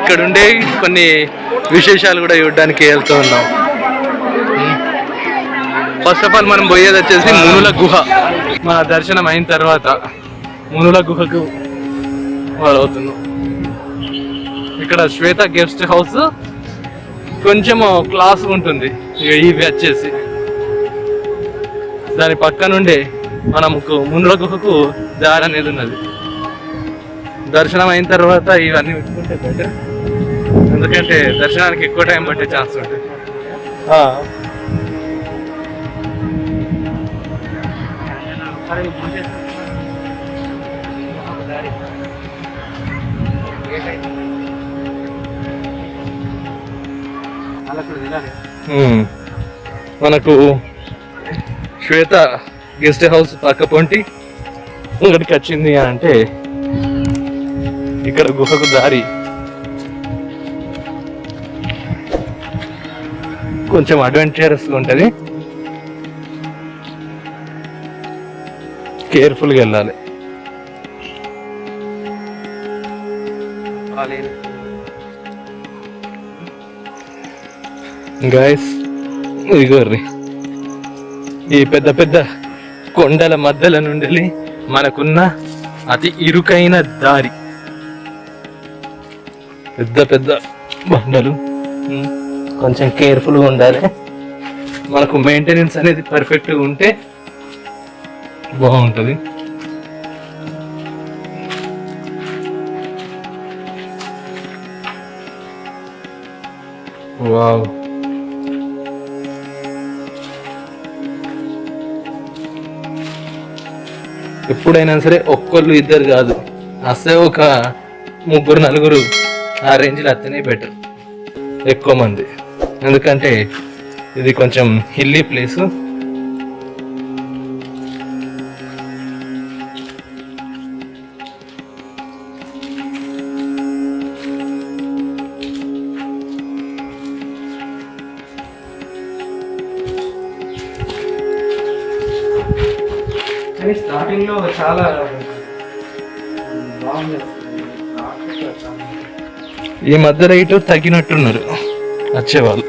ఇక్కడ ఉండే కొన్ని విశేషాలు కూడా చూడడానికి వెళ్తూ ఉన్నాం. ఫస్ట్ ఆఫ్ ఆల్ మనం పోయేది వచ్చేసి మునుల గుహ. మన దర్శనం అయిన తర్వాత మునుల గుహకు అవుతున్నాం ఇక్కడ శ్వేత గెస్ట్ హౌస్ కొంచెం క్లాస్ ఉంటుంది. ఇవి వచ్చేసి దాని పక్క నుండి మనకు మునుల గుహకు దారి అనేది ఉన్నది. దర్శనం అయిన తర్వాత ఇవన్నీ పెట్టుకుంటే బెటర్ ఎందుకంటే దర్శనానికి ఎక్కువ టైం పట్టే ఛాన్స్ ఉంటుంది. మనకు శ్వేత గెస్ట్ హౌస్ పక్క పొంటి ఇక్కడికి వచ్చింది అని అంటే ఇక్కడ గుహకు దారి. కొంచెం అడ్వెంచరస్ ఉంటుంది. కేర్ఫుల్గా వెళ్ళాలి. గాయస్ ఇగోర్రి ఈ పెద్ద పెద్ద కొండల మధ్యల నుండి మనకున్న అతి ఇరుకైన దారి. పెద్ద పెద్ద బండలు. కొంచెం కేర్ఫుల్గా ఉండాలి. మనకు మెయింటెనెన్స్ అనేది పర్ఫెక్ట్గా ఉంటే బాగుంటుంది. వావ్. ఎప్పుడైనా సరే ఒక్కళ్ళు ఇద్దరు కాదు. అసలు ఒక ముగ్గురు నలుగురు ఆ రేంజ్లో అత్తనే బెటర్. ఎక్కువ మంది. ఎందుకంటే ఇది కొంచెం హిల్లీ ప్లేసు. కానీ స్టార్టింగ్లో చాలా బాగుంది. ఈ మధ్య రైటు తగ్గినట్టున్నారు. వచ్చేవాళ్ళు.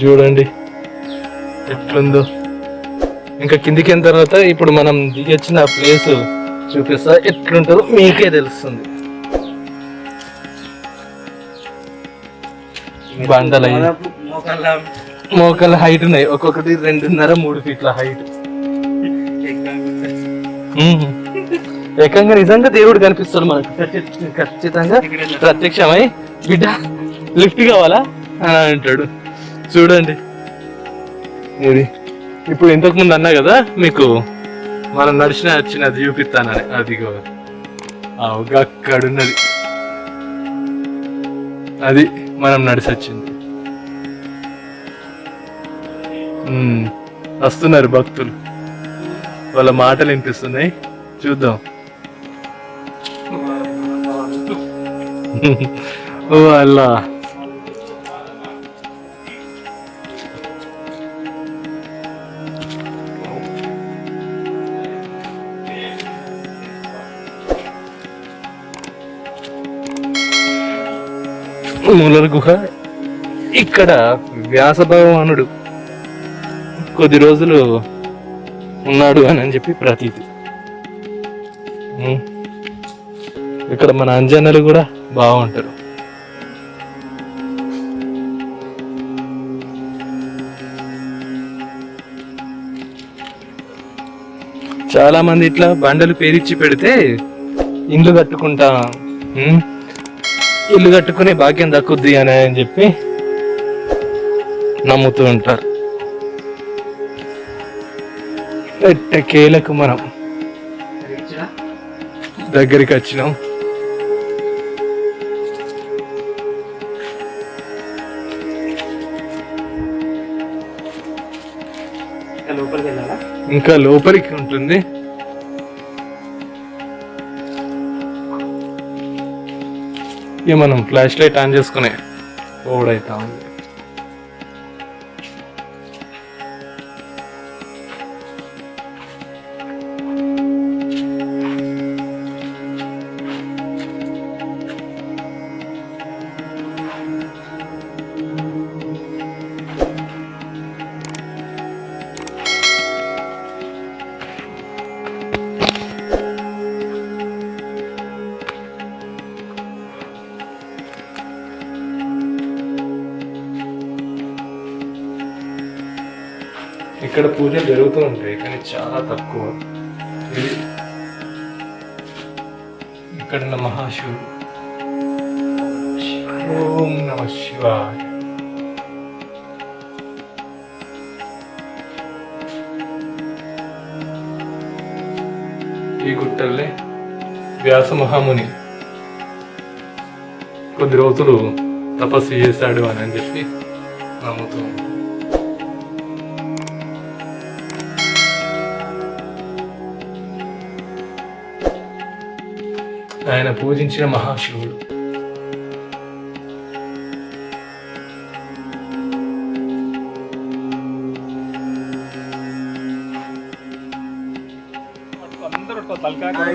చూడండి ఎట్లుందో. ఇంకా కిందికి తర్వాత ఇప్పుడు మనం దిగొచ్చిన ప్లేస్ చూపిస్తా. ఎట్లుంటుందో మీకే తెలుస్తుంది. బండలు మోకాల హైట్ ఉన్నాయి. ఒక్కొక్కటి రెండున్నర మూడు ఫీట్ల హైట్. ఏకంగా నిజంగా దేవుడు కనిపిస్తాడు మనకు. ఖచ్చితంగా ప్రత్యక్షమై బిడ్డ లిఫ్ట్ కావాలా? అని అంటాడు. చూడండి. ఇది ఇప్పుడు ఇంతకు ముందు అన్నా కదా మీకు మనం నడిచిన వచ్చినది చూపిస్తానని అదిగో. అక్కడున్నది. అది మనం నడిచి వచ్చింది. వస్తున్నారు భక్తులు. వాళ్ళ మాటలు వినిపిస్తున్నాయి. చూద్దాం. ఓ అల్లా. మూలల గుహ. ఇక్కడ వ్యాస భగవానుడు కొద్ది రోజులు ఉన్నాడు అని అని చెప్పి ప్రతీతి. ఇక్కడ మన అంజనలు కూడా బాగుంటారు. చాలా మంది ఇట్లా బండలు పేరిచ్చి పెడితే ఇండ్లు కట్టుకుంటా ఇల్లు కట్టుకునే భాగ్యం దక్కుద్ది అని అని చెప్పి నమ్ముతూ ఉంటారు. ఎట్టకేలకు మనం? దగ్గరికి వచ్చినాం. ఇంకా లోపలికి ఉంటుంది. ఇక మనం ఫ్లాష్ లైట్ ఆన్ చేసుకునే ఓడైతా ఉంది. ఇక్కడ పూజలు జరుగుతూ ఉంటాయి కానీ చాలా తక్కువ. ఇది ఇక్కడ ఉన్న మహాశివుడు. ఓం నమ శివాయ. ఈ గుట్టల్లే వ్యాస మహాముని కొద్ది రోజులు తపస్సు చేశాడు అని అని చెప్పి నమ్ముతూ ఆయన పూజించిన మహాశివుడు.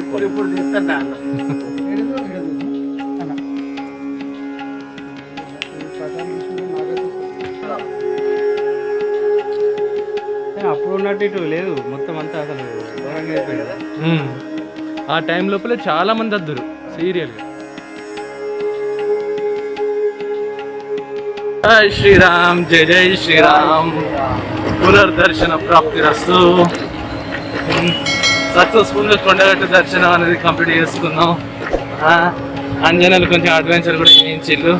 ఇప్పుడు ఇప్పుడు తీస్తాను అప్పుడు ఉన్నట్టు ఇటు లేదు. మొత్తం అంతా అసలు ఘోరంగా అయిపోయింది. కదా. ఆ టైం లోపల చాలా మంది వద్దరు సీరియల్ జై శ్రీరామ్ జై జై శ్రీరామ్. పునర్దర్శన ప్రాప్తి రస్తు. సక్సెస్ఫుల్గా కొండగట్టు దర్శనం అనేది కంప్లీట్ చేసుకున్నాం. అంజనాలు కొంచెం అడ్వెంచర్ కూడా చేయించిల్లు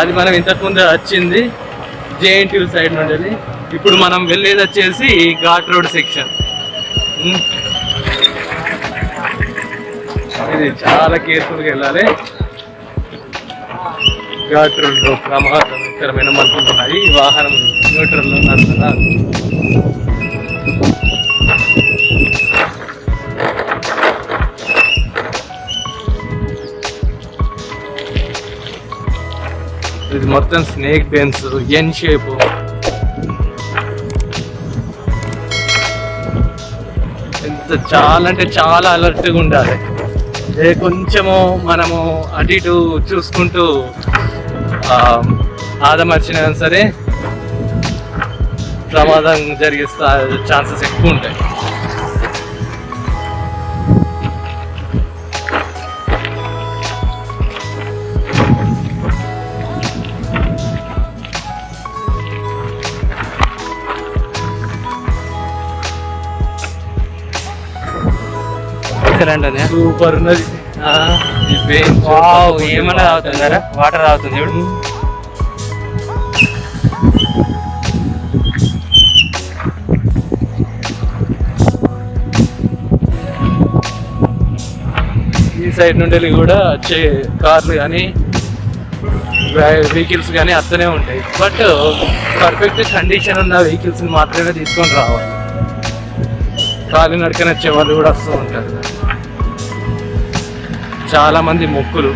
అది మనం ఇంతకుముందు వచ్చింది. జేఎన్టీ సైడ్ నుండి. ఇప్పుడు మనం వెళ్ళేది వచ్చేసి ఘాట్ రోడ్ సెక్షన్ ఇది చాలా కేర్ఫుల్గా వెళ్ళాలి. ఘాట్ రోడ్లో ప్రమాదకరమైన మలుపులు ఉన్నాయి. ఈ వాహనం న్యూట్రల్లో నడుస్తుందా ఇది మొత్తం స్నేక్ బెన్స్ ఎన్ షేప్. ఎంత చాలా అంటే చాలా అలర్ట్గా ఉండాలి. కొంచెము మనము అటు ఇటు చూసుకుంటూ ఆదమర్చినా సరే ప్రమాదం జరిగే ఛాన్సెస్ ఎక్కువ ఉంటాయి. అది సూపర్ ఉన్నది. ఏమన్నా తాగుతుందారా వాటర్ తాగుతుంది చూడు. ఈ సైడ్ నుండి వెళ్ళి కూడా వచ్చే కార్లు కానీ వెహికల్స్ కానీ అత్తనే ఉంటాయి. బట్ పర్ఫెక్ట్ కండిషన్ ఉన్న వెహికల్స్ మాత్రమే తీసుకొని రావాలి. కాలి నడకన వచ్చే వాళ్ళు కూడా వస్తూ ఉంటారు. చాలామంది మొక్కులు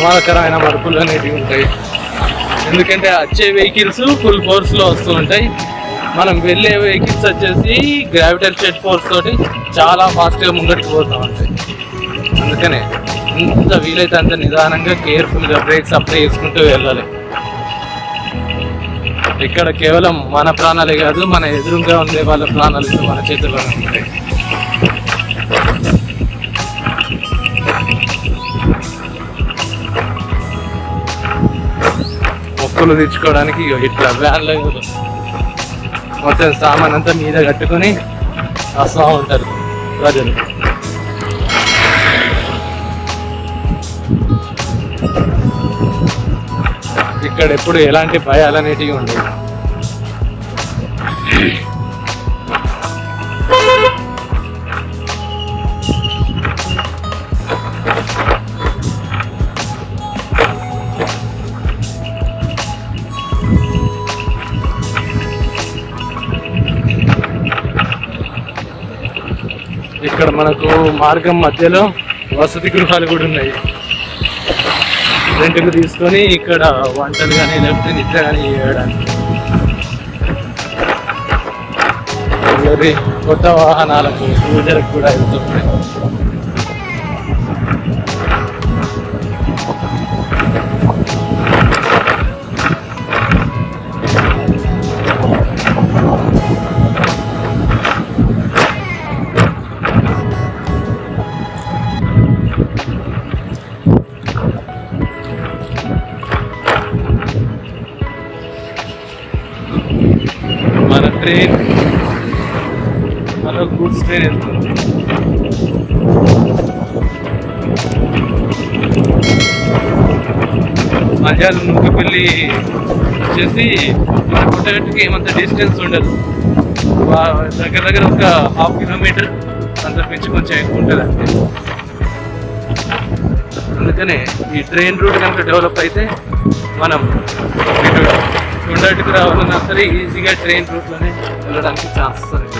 ప్రమాదకరమైన మరుపులు అనేటివి ఉంటాయి. ఎందుకంటే వచ్చే వెహికల్స్ ఫుల్ ఫోర్స్లో వస్తూ ఉంటాయి. మనం వెళ్ళే వెహికల్స్ వచ్చేసి గ్రావిటల్ గ్రావిటేషన్ ఫోర్స్ తోటి చాలా ఫాస్ట్గా ముంగడికి పోతూ ఉంటాయి. అందుకనే ఇంత వీలైతే అంత నిదానంగా కేర్ఫుల్గా బ్రేక్స్ అప్లై చేసుకుంటూ వెళ్ళాలి. ఇక్కడ కేవలం మన ప్రాణాలే కాదు మన ఎదురుగా ఉండే వాళ్ళ ప్రాణాలు మన చేతుల్లో ఉంటాయి. వస్తువులు తెచ్చుకోవడానికి ఇగో ఇట్లా వ్యాన్లో మొత్తం సామాన్ అంతా మీద కట్టుకొని వస్తూ ఉంటారు. ప్రజలు ఇక్కడ ఎప్పుడు ఎలాంటి భయాలు అనేటివి ఉండవు. మనకు మార్గం మధ్యలో వసతి గృహాలు కూడా ఉన్నాయి. రెంట్కి తీసుకొని ఇక్కడ వంటలు కానీ లేకపోతే నిద్ర కానీ చేయడానికి. కొత్త వాహనాలకు పూజలకు కూడా వెళ్తున్నాయి ట్రైన్ మన గూడ్స్ ట్రైన్ వెళ్తుంది మజాల ముందుకెళ్ళి వచ్చేసి మన పుట్టగట్టుకి ఏమంత డిస్టెన్స్ ఉండదు. దగ్గర దగ్గర ఒక హాఫ్ కిలోమీటర్ అంత మించి కొంచెం ఎక్కువ ఉంటుంది అంతే. అందుకనే ఈ ట్రైన్ రూట్ కనుక డెవలప్ అయితే మనం ఇటు రావాలన్నా సరే ఈజీగా ట్రైన్ రూట్లోనే వెళ్ళడానికి ఛాన్సెస్ అనేది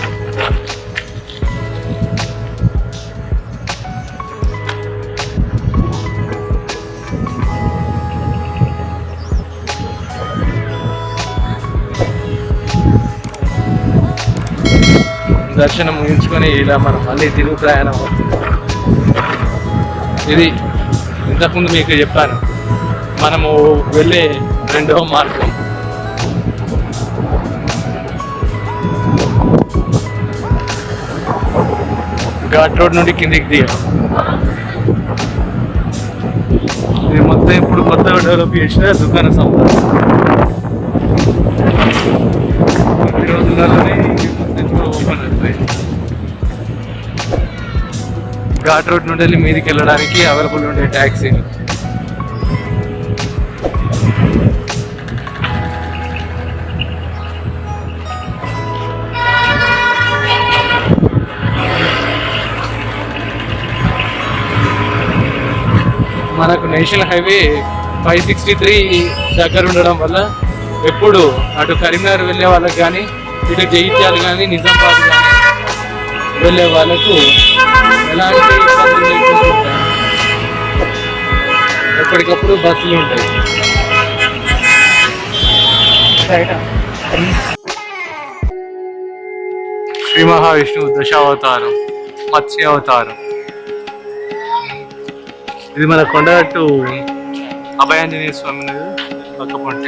దర్శనం ముగించుకొని ఇలా మనం మళ్ళీ తిరుగు ప్రయాణం అవుతుంది. ఇది ఇంతకుముందు మీకు చెప్పాను మనము వెళ్ళే రెండవ మార్గం. ఘాట్ రోడ్ నుండి కిందికి దిగాం. ఇది మొత్తం ఇప్పుడు కొత్తగా డెవలప్ చేసిన దుకాణ సంస్థ. ఈ రోజులలోనే మొత్తం ఓపెన్ అవుతుంది ఘాట్ రోడ్ నుండి వెళ్ళి మీదికి వెళ్ళడానికి అవైలబుల్ ఉండే ట్యాక్సీలు మనకు national highway five sixty three దగ్గర ఉండడం వల్ల ఎప్పుడు అటు కరీంనగర్ వెళ్ళే వాళ్ళకి కానీ ఇటు జయిత్యాలు కానీ నిజామాబాద్ కానీ వెళ్ళే వాళ్ళకు ఎలాంటి ఇబ్బందులు లేకుండా ఉంటాయి. ఎప్పటికప్పుడు బస్సులు ఉంటాయి శ్రీ మహావిష్ణువు దశావతారం మత్స్యావతారం ఇది మన కొండగట్టు అభయాంజనేయ స్వామి పక్క పంట